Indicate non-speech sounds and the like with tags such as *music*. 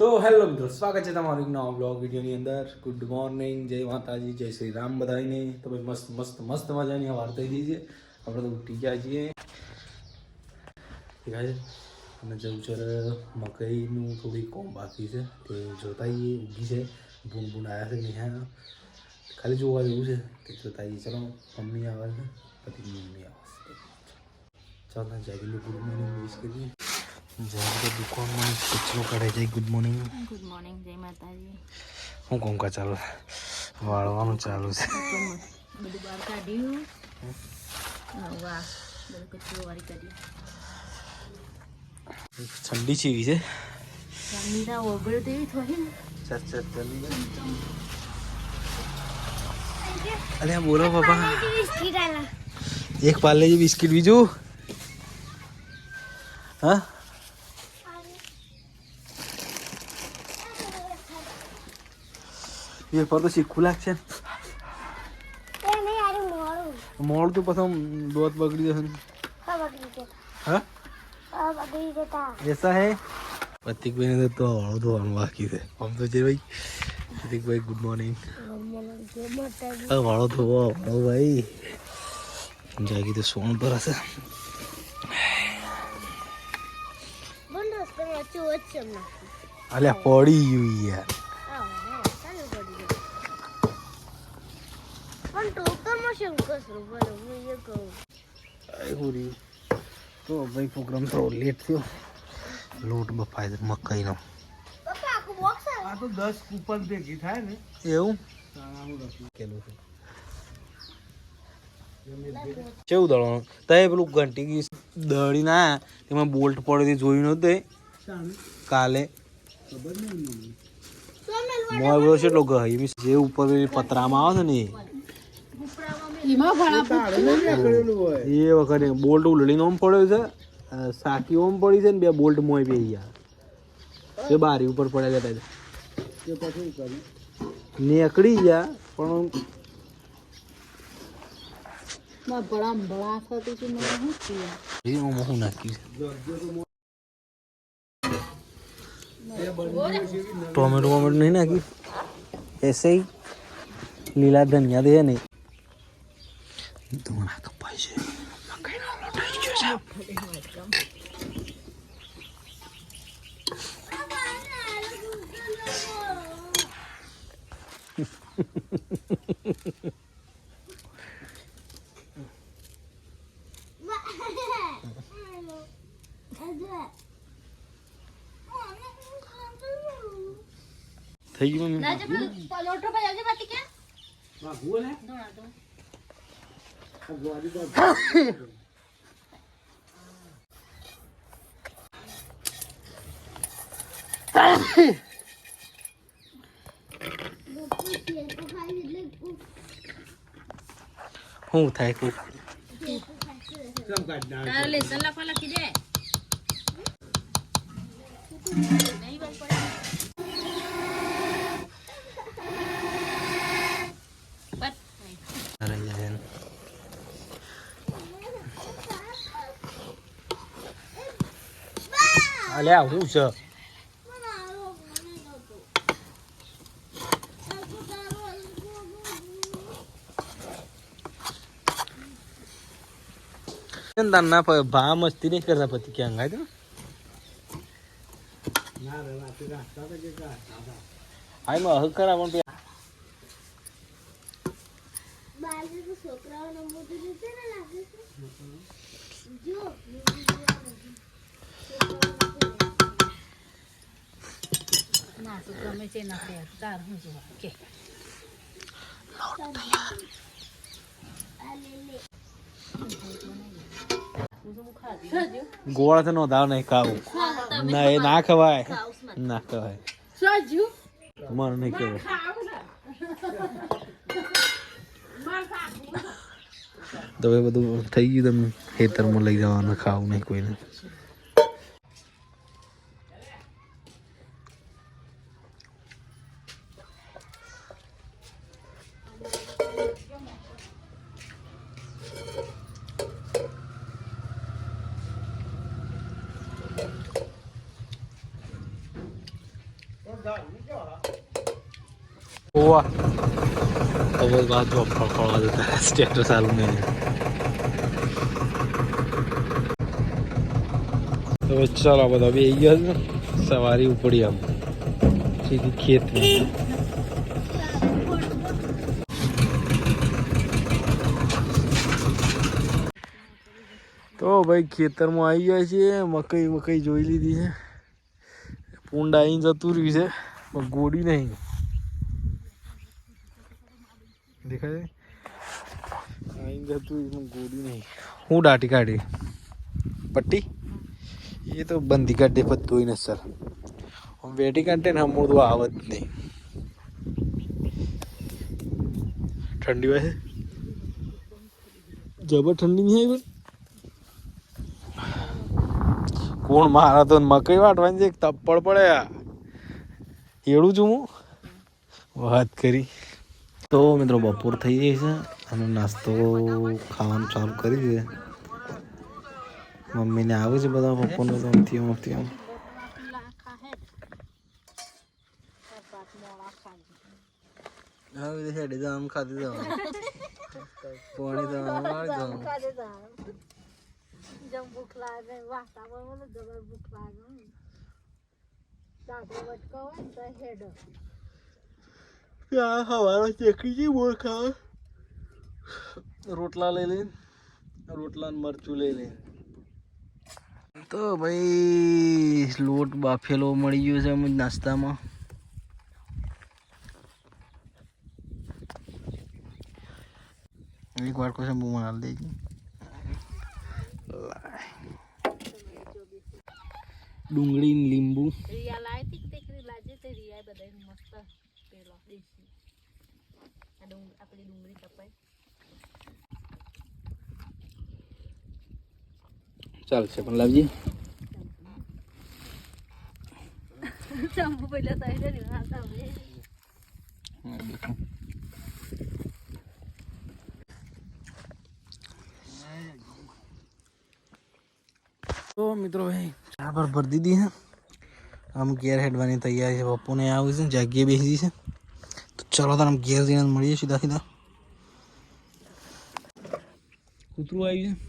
તો હેલો મિત્રો સ્વાગત છે તમારું એક નવા બ્લોગ વિડીયોની અંદર ગુડ મોર્નિંગ જય માતાજી જય શ્રી રામ બધાને ભાઈ મસ્ત મસ્ત મસ્ત મજાની વાર થઈ ગઈ આપણે તો ઉઠી ગયા છીએ ઠીક છે અને જવું છે મકાઈનું થોડી કોમ બાકી છે તે જોતા ઊગી છે બૂન બૂન આવ્યા છે આવ્યા ખાલી જોવા જેવું છે તે જોતા આવીએ ચલો મમ્મી આવે છે પછી મમ્મી આવે છે ચાલો જાગીને ગુડ મોર્નિંગ વિશ કરીએ જ્યારે દુકાનમાં કચરો કાઢે છે? Good morning. ગુડ મોર્નિંગ જય માતાજી. હું કોમ કા ચાલુ? વાળવાનું ચાલુ છે. બધું બહાર કાઢ્યું. વાહ બધું કચરો વાળી કાઢ્યું. ઠંડી ચીવી છે? ઠંડા ઓગળ થોડી ચાર ચાર ચાલી અરે બોલો પપ્પા એક પાર્લેજી બિસ્કિટ બીજું. હા? એ ફરતો શીખવું લાગશે મોડું તો પછી દોત બગડી જશે હા એસા હે પ્રતિકભાઈ ને તો હળો ધોવાનું બાકી છે આમ તો જે ભાઈ પ્રતિકભાઈ ગુડ મોર્નિંગ હળો ધોવો હળો ભાઈ જાગી તો સોણ પર હશે અલ્યા પડી ગયું યાર તો ભાઈ પ્રોગ્રામ થોડો લેટ થયો. લોટ બફાય છે મકાઈનો. આ તો દસ કૂપન ભેગી થાય ને. એવું? કેલું છે? કેવું દળવાનું? તે પેલું ઘંટી દળી ના તેમાં બોલ્ટ પડે તે જોયું નતું તે કાલે. મોય બધો કેટલો ગહી મીન્સ જે ઉપર પતરામાં આવે છે ને એ એ વખતે બોલ્ટ ઉલડીને ઓમ પડ્યો છે સાકી ઓમ પડી છે ને બે બોલ્ટ મોય બે ગયા એ બારી ઉપર પડ્યા હતા. તે પછી નીકળી ગયા પણ છે ટોમેટો વોમેટો નહીં નાખી? એસે લીલા ધનિયા દે નહીં ધોણા કપાય છે મકાઈનો લોટ આવી ગયો છે થઈ ગયું મમ્મી લોટો પર આવજે બાતી કે વાગવું ને ધોણા તો શું થાય કુક કેમ કાઢી નાખે? તારે લેસન લખવા લખી દે નહીં બસ પડે બસ અરે યાર અલ્યા હું છે? ના ભા મસ્તી નહીં કરતા પતિ ક્યાં ગાય તો? ના રે રાતે રાખતા હતા કે કાઢતા હતા? હાયમાં શું ગમે તે ના તે તાર હું જોવા કે ગોળ તો નો દાવ ખાવું. ના, એ ના ખવાય. ના ખવાય. મને નહીં કહેવાય. તો બધું થઈ ગયું તમને. ખેતરમાં લઈ જવાનું, ખાવું નહીં કોઈને. ઓવા હવે બાદ જોબ ફળફળવા જતા સ્ટેટસ આલું નહીં તો ચાલો બધા બે ગયા છે સવારી ઉપડી આમ સીધી ખેતમાં તો ભાઈ ખેતરમાં આવી ગયા છીએ મકઈ મકઈ જોઈ લીધી છે. પૂંડ આવીને જતું રહ્યું છે, પણ ગોડી નહીં. દેખાય? આવીને જતું રહ્યું ગોડી નહીં. હું દાટી કાઢી. પટ્ટી? એ તો બંધી કાઢે પત્તું ને સર. હું વેટી કાઢે ને હમણાં તો આવત નહીં. ઠંડી હોય જબર ઠંડી નહીં આવી? કોણ મારા તો મકઈ વાટવાની છે? એક તપ્પડ પડે આ. એડું છું હું. વાત કરી. તો મિત્રો બપોર થઈ જાય છે અને નાસ્તો ખાવાનું ચાલુ કરી દે મમ્મીને આવે છે બધા બપોરને તો આમથી આમ, આમથી આમ હવે હેડે જામ ખાધી જવાનું. પોણી જવાનું *laughs* મારી જવાનું. જેમ ભૂખ લાગે વાતાવરણ જબર ભૂખ લાગે દાદો વટકો હોય તો હેડો આ હવારે ચેકી જી બોલ ખાવા રોટલા લઈ લઈને રોટલા ને મરચું લઈ લઈને તો ભાઈ લોટ બાફેલો મળી ગયો છે અમુક નાસ્તામાં એક વાર શંભુ માં હાલ દેજે ડુંગળી ને લીંબુ રિયા લાવી હતી તે કરી લાજે તે રિયા બધા મસ્ત પેલો દેશી આ ડુંગ આપણી ડુંગળી કપાઈ ચાલશે પણ લાવજે ચંપુ પહેલા થઈ જાય ને હા તમે તો મિત્રો ભાઈ, ચા પર ભરી દીધી છે આમ ઘેર હેડવાની તૈયારી છે. પપ્પુને આવી છે જાગીએ બેસી છે તો ચલો તો આમ ઘેર જઈને મળીએ સીધા સીધા. કૂતરું આવ્યું છે.